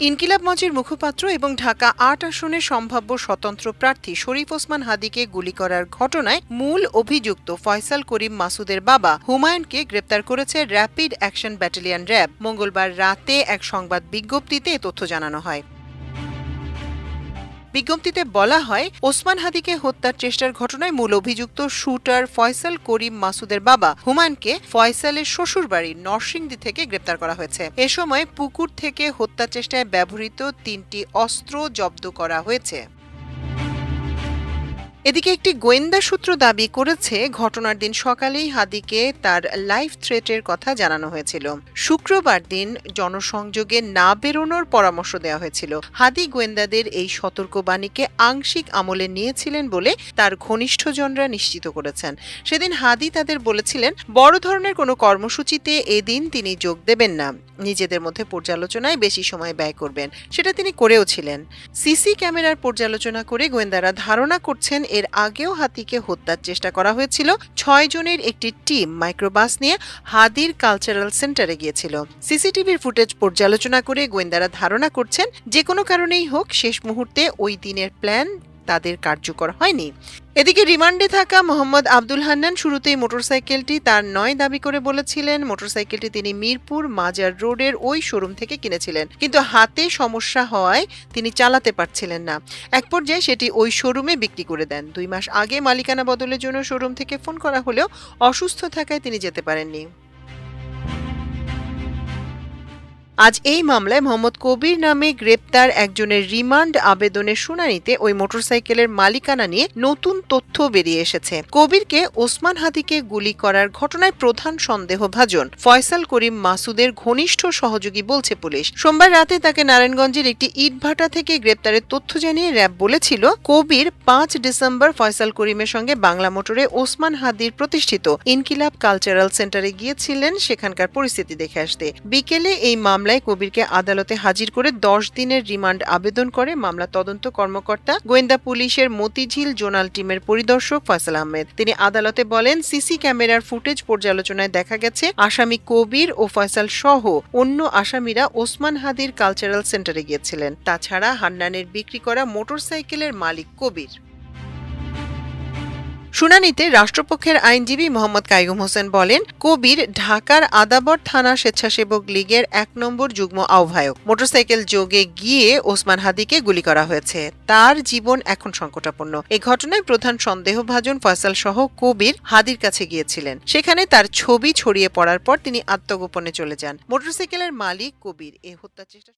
ইনকিলাব মঞ্চের মুখপাত্র এবং ঢাকা আট আসনের সম্ভাব্য স্বতন্ত্র প্রার্থী শরীফ ওসমান হাদিকে গুলি করার ঘটনায় মূল অভিযুক্ত ফয়সাল করিম মাসুদের বাবা হুমায়ুনকে গ্রেপ্তার করেছে র্যাপিড অ্যাকশন ব্যাটালিয়ান র্যাব। মঙ্গলবার রাতে এক সংবাদ বিজ্ঞপ্তিতে তথ্য জানানো হয়। বিজ্ঞপ্তিতে বলা হয়, ওসমান হাদিকে হত্যার চেষ্টার ঘটনায় মূল অভিযুক্ত শুটার ফয়সাল করিম মাসুদের বাবা হুমায়ুনকে ফয়সালের শ্বশুরবাড়ি নরসিংদী থেকে গ্রেপ্তার করা হয়েছে। এ সময় পুকুর থেকে হত্যা চেষ্টায় ব্যবহৃত তিনটি অস্ত্র জব্দ করা হয়েছে। এদিকে একটি গোয়েন্দা সূত্র দাবি করেছে, ঘটনার দিন সকালেই হাদিকে তার লাইফ থ্রেটের কথা জানানো হয়েছিল। শুক্রবার দিন জনসংযোগে না বেরোনোর পরামর্শ দেওয়া হয়েছিল। হাদি গোয়েন্দাদের এই সতর্কবাণীকে আংশিক আমলে নিয়েছিলেন বলে তার ঘনিষ্ঠজনরা নিশ্চিত করেছেন। সেদিন হাদি তাদের বলেছিলেন, বড় ধরনের কোনো কর্মসূচিতে এদিন তিনি যোগ দেবেন না। নিজেদের মধ্যে পর্যালোচনায় বেশি সময় ব্যয় করবেন। সেটা তিনি করেও ছিলেন। সিসি ক্যামেরার পর্যালোচনা করে গোয়েন্দারা ধারণা করছেন, এর আগেও হাতিকে হত্যার চেষ্টা করা হয়েছিল। ছয় জনের একটি টিম মাইক্রোবাস নিয়ে হাদির কালচারাল সেন্টারে গিয়েছিল। সিসিটিভির ফুটেজ পর্যালোচনা করে গোয়েন্দারা ধারণা করছেন, যে কোনো কারণেই হোক শেষ মুহূর্তে ওই দিনের প্ল্যান তাদের কার্যকর হয়নি। এদিকে রিমান্ডে থাকা মোহাম্মদ আব্দুল হান্নান শুরুতেই মোটরসাইকেলটি তার নয় দাবি করে বলেছিলেন। মোটরসাইকেলটি তিনি মিরপুর মাজার রোডের ওই শোরুম থেকে কিনেছিলেন। কিন্তু হাতে সমস্যা হওয়ায় তিনি চালাতে পারছিলেন না। এক পর্যায়ে সেটি ওই শোরুমে বিক্রি করে দেন। দুই মাস আগে মালিকানা বদলের জন্য শোরুম থেকে ফোন করা হলেও অসুস্থ থাকায় তিনি যেতে পারেননি। আজ এই মামলায় মোহাম্মদ কবির নামে গ্রেপ্তার একজনের রিমান্ড আবেদনের শুনানিতে ওই মোটরসাইকেলের মালিকানা নিয়ে নতুন তথ্য বেরিয়ে এসেছে। কবিরকে ওসমান হাদিকে গুলি করার ঘটনায় প্রধান সন্দেহভাজন। ফয়সাল করিম মাসুদের ঘনিষ্ঠ সহযোগী বলছে পুলিশ। সোমবার রাতে তাকে নারায়ণগঞ্জের একটি ইটভাটা থেকে গ্রেপ্তারের তথ্য জানিয়ে র্যাব বলেছিল, কবির পাঁচ ডিসেম্বর ফয়সাল করিমের সঙ্গে বাংলা মোটরে ওসমান হাদির প্রতিষ্ঠিত ইনকিলাব কালচারাল সেন্টারে গিয়েছিলেন সেখানকার পরিস্থিতি দেখে আসতে। বিকেলে এই মামলায় কবিরকে আদালতে হাজির করে দশ দিনের রিমান্ড আবেদন করে মামলা তদন্ত কর্মকর্তা, গোয়েন্দা পুলিশের মতিঝিল জোনাল টিমের পরিদর্শক ফয়সাল আহমেদ। তিনি আদালতে বলেন, সিসি ক্যামেরার ফুটেজ পর্যালোচনায় দেখা গেছে, আসামি কবির ও ফয়সাল সহ অন্য আসামিরা ওসমান হাদির কালচারাল সেন্টারে গিয়েছিলেন। তাছাড়া হান্নানের বিক্রি করা মোটরসাইকেলের মালিক কবির। শুনানিতে রাষ্ট্রপক্ষের আইনজীবী মোহাম্মদ কাইগুম হোসেন বলেন, কবির ঢাকার আদাবর থানা স্বেচ্ছাসেবক লীগের এক নম্বর যুগ্ম আহ্বায়ক। মোটরসাইকেল যোগে গিয়ে ওসমান হাদিকে গুলি করা হয়েছে। তার জীবন এখন সংকটাপন্ন। এ ঘটনায় প্রধান সন্দেহভাজন ফয়সাল সহ কবির হাদির কাছে গিয়েছিলেন। সেখানে তার ছবি ছড়িয়ে পড়ার পর তিনি আত্মগোপনে চলে যান। মোটরসাইকেলের মালিক কবির এ হত্যা চেষ্টা